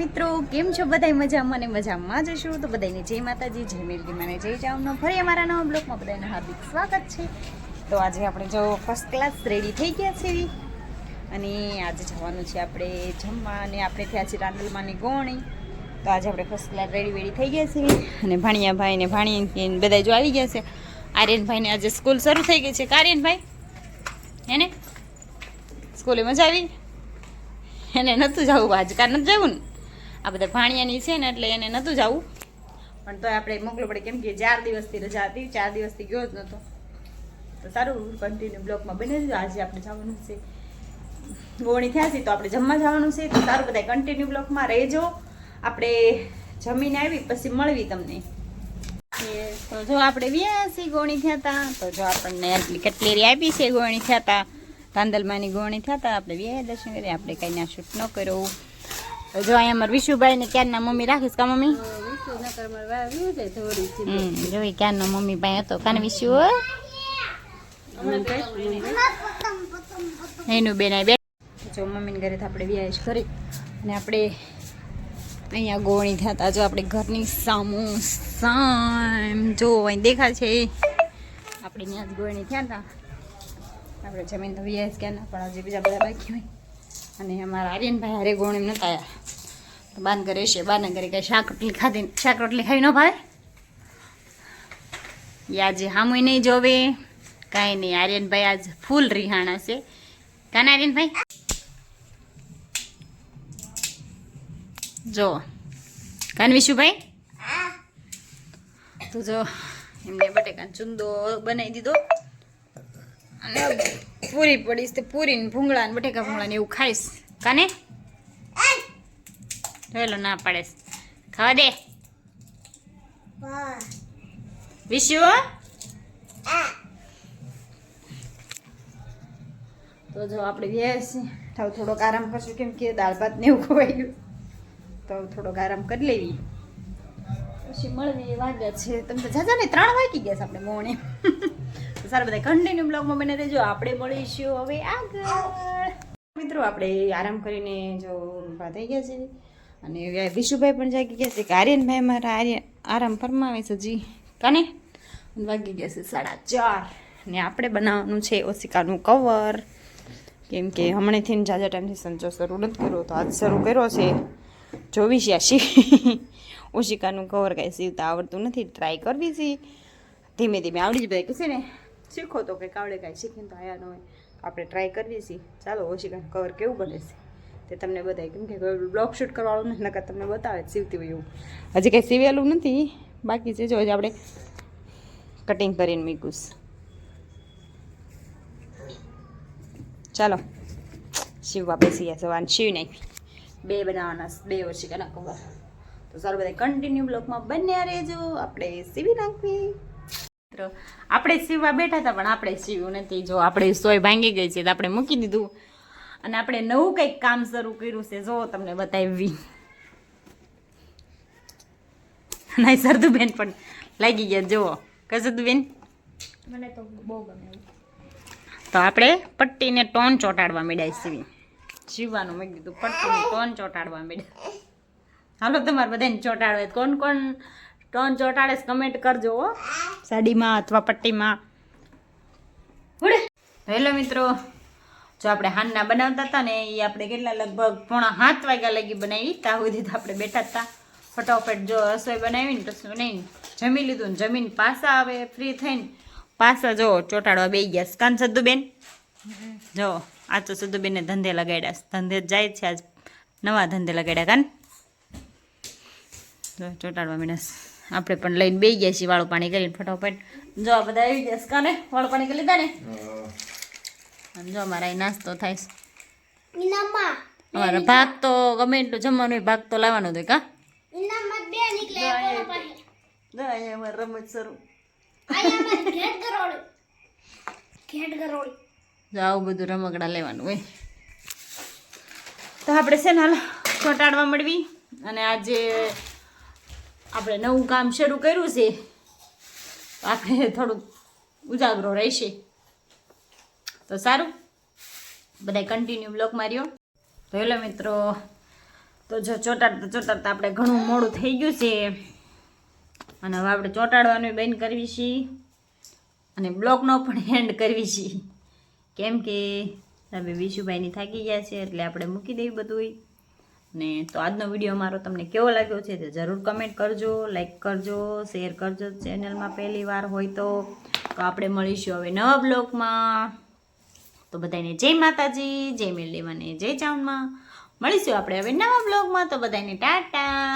મિત્રો, કેમ છો બધાય? મજામાં ને મજામાં જ છો. તો બધાને જય માતાજી, જય મેલજી મને, જય જાવનો ફરી અમારા નવા બ્લોગમાં બધાને હાર્દિક સ્વાગત છે. તો આજે આપણે જો ફર્સ્ટ ક્લાસ રેડી થઈ ગયા છે. અને આજે જવાનું છે આપણે જમવા અને આપણે થયા છે રાંદલમાંની ગોણી. તો આજે આપણે ફર્સ્ટ ક્લાસ રેડી વેડી થઈ ગયા છે. અને ભાણિયાભાઈ ને ભાણી બધા જો આવી ગયા છે. આર્યનભાઈને આજે સ્કૂલ શરૂ થઈ ગઈ છે. કાર્યનભાઈ, હેને? સ્કૂલે મજા આવી? એને નહોતું જવું આજ નથી જવું ને? આ બધા ભાણિયાની છે ને એટલે એને નહોતું જવું. પણ તો આપણે મોકલો પડે કેમ કે ચાર દિવસથી રજા હતી ચાર દિવસથી ગયો જ નહોતો. તો સારું કન્ટિન્યુ બ્લોકમાં બને જ આજે આપણે જવાનું છે. ગોળી થયા છે તો આપણે જમવા જવાનું છે. તો સારું બધા કન્ટિન્યુ બ્લોકમાં રહેજો. આપણે જમીને આવી પછી મળવી તમને. તો જો આપણે વ્યાસી ગોણી થયા હતા તો જો આપણને આટલી કટલેરી આપી છે ગોણી થયા હતા તાંદલમાની ગોણી થયા હતા આપણે વ્યાય દર્શન કરી આપણે કંઈ ના શૂટ ન કર્યો. જો અહીંયા અમારા વિશુભાઈ ને ક્યારના મમ્મી રાખીશ કા મમ્મી? જોઈ ક્યારના મમ્મી પાસે હતો. કાન વિશુ? એનું બેન જો મમ્મીને ઘરે તો આપણે વ્યાજ કરી. અને આપણે અહીંયા ગોળી થયા હતા જો આપણે ઘરની સામું સામ જો અહીં દેખાય છે. આપણે ત્યાં જ ગોળણી થયા હતા. આપણે જમીન તો વ્યાજ ક્યાં ના પણ હજી બીજા બધા બાકી હોય. અને અમારા આર્યનભાઈ હારે ગોળી નતા આવ્યા તો બાન કરે છે બાના ઘરે કઈ શાક રોટલી ખાધી શાક રોટલી ખાઈ ન ભાઈ આજે હામુય નહીં જોવે. કાંઈ નહીં આર્યનભાઈ આજ ફૂલ રિહાણા છે. કાને આર્યનભાઈ? જો કાન વિશુભાઈ? તો જો એમને બટેકાનો ચુંદો બનાવી દીધો. અને પૂરી પડીશ તો પૂરી ને ભૂંગળા ને બટેકા ભૂંગળા ને એવું ખાઈશ. કાને? જોયેલો ના પાડેશ. ખાવા દે. વિશુ? તો જો આપણે બેસી થાવ થોડોક આરામ કરશું, કેમ કે દાળ ભાત ને એવું ખવાયું. તો થોડોક આરામ કરી લેવી. પછી મળવી વાગ્યા છે. તમે તો જાજા ને ત્રણ વાગી ગયા છે આપણે મોણે તો સારા, બધા કન્ટિન્યુ બ્લોગમાં બને રહેજો. આપણે મળીશું હવે આગળ. મિત્રો, આપણે આરામ કરીને જો ઊભા થઈ ગયા છે. અને વિશુભાઈ પણ જાગી ગયા છે. કે આર્યનભાઈ મારા આર્ય, આરામ ફરમાવે છે જી. કાને? વાગી ગયા છે સાડા ચાર. ને આપણે બનાવવાનું છે ઓસિકાનું કવર કેમ કે હમણાંથી જાજા ટાઈમથી સંચો શરૂ નથી કર્યો, તો આજ શરૂ કર્યો છે. જોવીશ યાશી ઓશિકાનું કવર કાંઈ સીવતા આવડતું નથી. ટ્રાય કરવી છે. ધીમે ધીમે આવડી જ ભાઈ કહેશે ને. શીખો તો કંઈક આવડે, કાંઈ શીખીને તો આયા ન હોય. આપણે ટ્રાય કરીએ છીએ ચાલો ઓશિકાનું કવર કેવું બને છે? તે તમને બધાય કેમ કે બ્લોક શૂટ કરવાનું નથી, નકર તમને બતાવે સીવતી હોય એવું. હજી કંઈ સીવેલું નથી. બાકી છે, જો, હજી આપણે કટિંગ કરીને મૂક્યું ચાલો. શિવવા બેસી ગયા સવારે શિવ નાખી. બે બનાવવાના બે ઓશિકાના કવર તો સારું બધા કન્ટિન્યુ બ્લોકમાં બન્યા રહેજો. આપણે સીવી નાખવી. મિત્રો આપણે સીવવા બેઠા હતા પણ આપણે સીવ્યું નથી. જો આપણે સોય ભાંગી ગઈ છે તો આપણે મૂકી દીધું. અને આપણે નવું કંઈક કામ શરૂ કર્યું છે જો તમને બતાવી. ના સરદુબેન પણ લાગી ગયા જુઓ. કસદુબેન મને તો બહુ ગમે તો આપણે પટ્ટીને ટોન ચોંટાડવા માંડ્યા સીવી. સીવવાનું મેં કીધું પટ્ટીને ટોન ચોંટાડવા માંડ્યા. હાલો તમારે બધાને ચોંટાડવા. કોણ કોણ ટોન ચોંટાડે કમેન્ટ કરજો હો. સાડીમાં અથવા પટ્ટીમાં. હેલો મિત્રો જો આપણે હાનના બનાવતા હતા ને એ આપણે કેટલા લગભગ પોણા સાત વાગ્યા લગી બનાવી. ત્યાં સુધી તો આપણે બેઠા હતા ફટાફટ જો રસોઈ બનાવીને શું બનાવીને જમી લીધું ને જમીન પાછા આવે ફ્રી થઈને પાછા જો ચોટાડવા બે ગયા કાન સદ્દુબેન? જો આ તો સદ્દુબેનને ધંધે લગાડ્યા ધંધે જાય છે આજ. નવા ધંધે લગાડ્યા કાન. જો ચોટાડવા મીણસ આપણે પણ લઈને બેસી ગયા છીએ વાળું પાણી કરીને ફટાફટ. જો આ બધા આવી ગયા છે કાને વાળું પાણી કરી લીધા ને? જો અમારા નાસ્તો થાય છે. ઇનામમાં ભાગ તો ગમે એટલું જમવાનું હોય ભાગ તો લાવવાનો હોય કા? બે અમારે રમત શરૂ. અમારે જો આવું બધું રમકડા લેવાનું હોય. તો આપણે છે ને હાલ ચોંટાડવા મળવી. અને આજે આપણે નવું કામ શરૂ કર્યું છે, આપણે થોડુંક ઉજાગરો રહેશે. તો સારું બધા કન્ટિન્યુ બ્લોક માર્યો તો હેલો મિત્રો, તો જો ચોટાડતા ચોટાડતા આપણે ઘણું મોડું થઈ ગયું છે. અને હવે આપણે ચોટાડવાનું બંધ કરવી છીએ અને બ્લોકનો પણ એન્ડ કરવી છીએ કેમ કે, તમે વિશુભાઈની થાકી ગયા છે, એટલે આપણે મૂકી દઈએ બધુંય. ને તો આજનો વીડિયો મારો તમને કેવો લાગ્યો છે તે જરૂર કમેન્ટ કરજો લાઈક કરજો શેર કરજો. ચેનલમાં પહેલી વાર હોય તો આપણે મળીશું હવે નવા બ્લોગમાં તો બધાને જય માતાજી, જય મેલડીમાં ને જય ચાઉનમાં મળીશું આપણે હવે નવા બ્લોગમાં તો બધાને ટાટા.